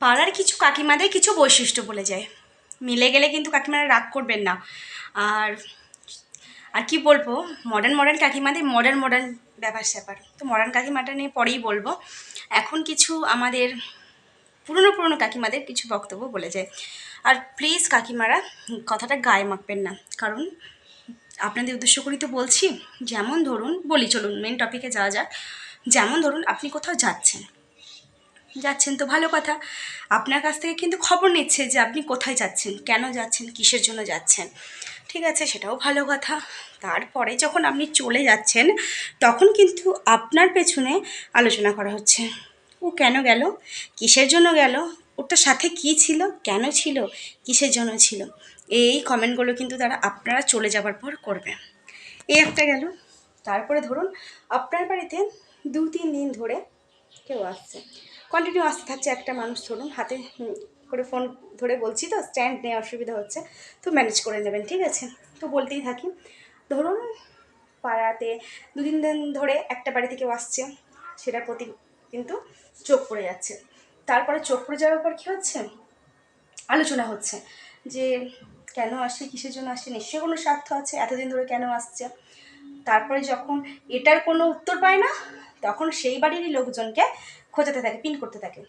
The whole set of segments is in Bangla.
পাড়ার কিছু কাকিমাদের কিছু বৈশিষ্ট্য বলে যায়। মিলে গেলে কিন্তু কাকিমারা রাগ করবেন না। আর আর কি বলব? মডার্ন মডার্ন কাকিমাদের মডার্ন মডার্ন ব্যাপার, স্যাপার। তো মডার্ন কাকিমাটা নিয়ে পরেই বলব, এখন কিছু আমাদের পুরনো পুরনো কাকিমাদের কিছু বক্তব্য বলে যায়। আর প্লিজ কাকিমারা কথাটা গায়ে মাখবেন না। কারণ আপনাদের উদ্দেশ্য করেই তো বলছি, যেমন ধরুন, বলি চলুন মেন টপিকে যাওয়া যাক। যেমন ধরুন, আপনি কোথাও যাচ্ছেন। যাচ্ছেন তো, ভালো কথা। আপনার কাছ থেকে কিন্তু খবর নিচ্ছে যে আপনি কোথায় যাচ্ছেন, কেন যাচ্ছেন, কিসের জন্য যাচ্ছেন। ঠিক আছে, সেটাও ভালো কথা। তারপরে যখন আপনি চলে যাচ্ছেন, তখন কিন্তু আপনার পেছনে আলোচনা করা হচ্ছে। ও কেন গেল? কিসের জন্য গেল? ওটার সাথে কি ছিল? কেন ছিল? কিসের জন্য ছিল? এই কমেন্টগুলো কিন্তু তারা আপনারা চলে যাবার পর করবে। এই একটা গেল। তারপরে ধরুন, আপনার বাড়িতে দু তিন দিন ধরে কেউ আসছে। কন্টিনিউ আসতে থাকছে একটা মানুষ, ধরুন, হাতে করে ফোন ধরে বলছি তো স্ট্যান্ড নেই, অসুবিধা হচ্ছে, তো ম্যানেজ করে নেবেন, ঠিক আছে? তো বলতেই থাকি, ধরুন, পাড়াতে দুদিন দিন ধরে একটা বাড়িতে কেউ আসছে, সেটার প্রতি কিন্তু চোখ পড়ে যাচ্ছে। তারপরে চোখ পড়ে যাওয়ার পর কী হচ্ছে? আলোচনা হচ্ছে যে, কেন আসছে কিসের জন্য আসছে নিশ্চয়ই কোনো স্বার্থ আছে, এতদিন ধরে কেন আসছে? তারপরে যখন এটার কোনো উত্তর পায় না, তখন সেই বাড়িরই লোকজনকে খোঁজাতে থাকে পিন করতে থাকে।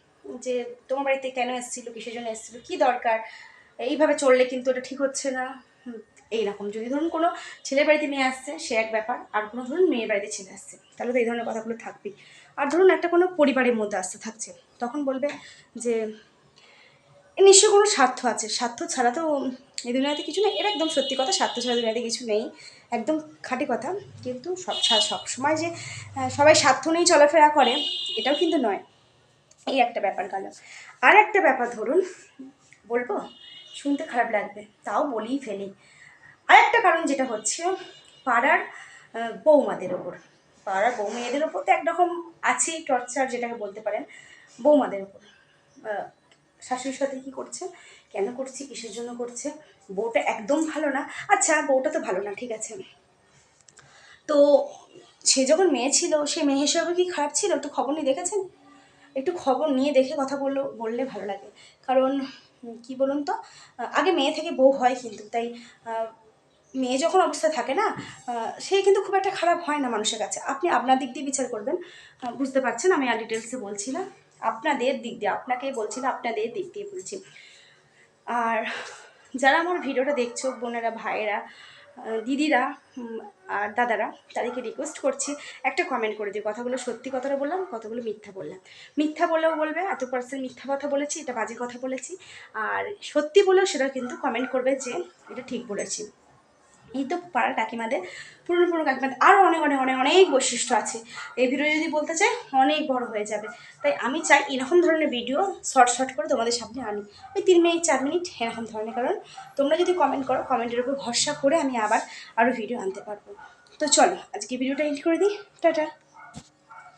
যে তোমার বাড়িতে কেন এসেছিল, কিসের জন্য এসেছিল, কী দরকার? এইভাবে চললে কিন্তু এটা ঠিক হচ্ছে না। এই এইরকম। যদি ধরুন কোনো ছেলের বাড়িতে মেয়ে আসছে, সে এক ব্যাপার। আর কোনো ধরুন মেয়ের বাড়িতে ছেলে আসছে, তাহলে তো এই ধরনের কথাগুলো থাকবেই। আর ধরুন একটা কোনো পরিবারের মধ্যে আসতে থাকছে, তখন বলবে যে এর নিশ্চয়ই কোনো স্বার্থ আছে। স্বার্থ ছাড়া তো এই দুনিয়াতে কিছু নেই। এটা একদম সত্যি কথা, স্বার্থ ছাড়া দুনিয়াতে কিছু নেই। একদম খাঁটি কথা। কিন্তু সব সব সময় যে সবাই স্বার্থ নিয়েই চলাফেরা করে, এটাও কিন্তু নয়। এই একটা ব্যাপার গেল। আর একটা ব্যাপার ধরুন, বলব, শুনতে খারাপ লাগবে, তাও বলেই ফেলি। আর একটা কারণ যেটা হচ্ছে, পাড়ার বৌমাদের ওপর। পাড়ার বউ মেয়েদের ওপর তো একরকম আছেই, টর্চার যেটাকে বলতে পারেন, বৌমাদের ওপর। শাশুড়ির সাথে কী করছে? কেন করছে? কিসের জন্য করছে? বউটা একদম ভালো না। আচ্ছা বউটা তো ভালো না, ঠিক আছে। তো সে যখন মেয়ে ছিল, সে মেয়ে হিসাবে কি খারাপ ছিল? একটু খবর নিয়ে দেখেছেন? একটু খবর নিয়ে দেখে কথা বলল, বললে ভালো লাগে। কারণ কি বলুন তো আগে মেয়ে থেকে বউ হয় কিন্তু, তাই মেয়ে যখন অবস্থা থাকে না সে কিন্তু খুব একটা খারাপ হয় না মানুষের কাছে। আপনি আপনার দিক দিয়ে বিচার করবেন। বুঝতে পারছেন, আমি আর ডিটেলসে বলছি না। আপনাদের দিক দিয়ে, আপনাকেই বলছি না, আপনাদের দিক দিয়ে বলছি। আর যারা আমার ভিডিওটা দেখছ, বোনেরা, ভাইয়েরা দিদিরা আর দাদারা, তাদেরকে রিকোয়েস্ট করছি, একটা কমেন্ট করে দিও। কথাগুলো সত্যি কথাটা বললাম কতগুলো মিথ্যা বললাম। মিথ্যা বলেও বলবে, এত পার্সেন্ট মিথ্যা কথা বলেছি, এটা বাজে কথা বলেছি। আর সত্যি বলেও সেটা কিন্তু কমেন্ট করবে যে, এটা ঠিক বলেছি। এই তো পাড়া কাকিমাদের, পুরনো পুরনো কাকিমাদের আরও অনেক অনেক অনেক অনেক বৈশিষ্ট্য আছে। এই ভিডিও যদি বলতে চাই, অনেক বড় হয়ে যাবে। তাই আমি চাই এরকম ধরনের ভিডিও শর্ট শর্ট করে তোমাদের সামনে আনি। ওই তিন মিনিট, চার মিনিট এরকম ধরনের, কারণ তোমরা যদি কমেন্ট করো কমেন্টের উপর ভরসা করে আমি আবার আরও ভিডিও আনতে পারব। তো চলো, আজকে ভিডিওটা এন্ড করে দিই। টাটা।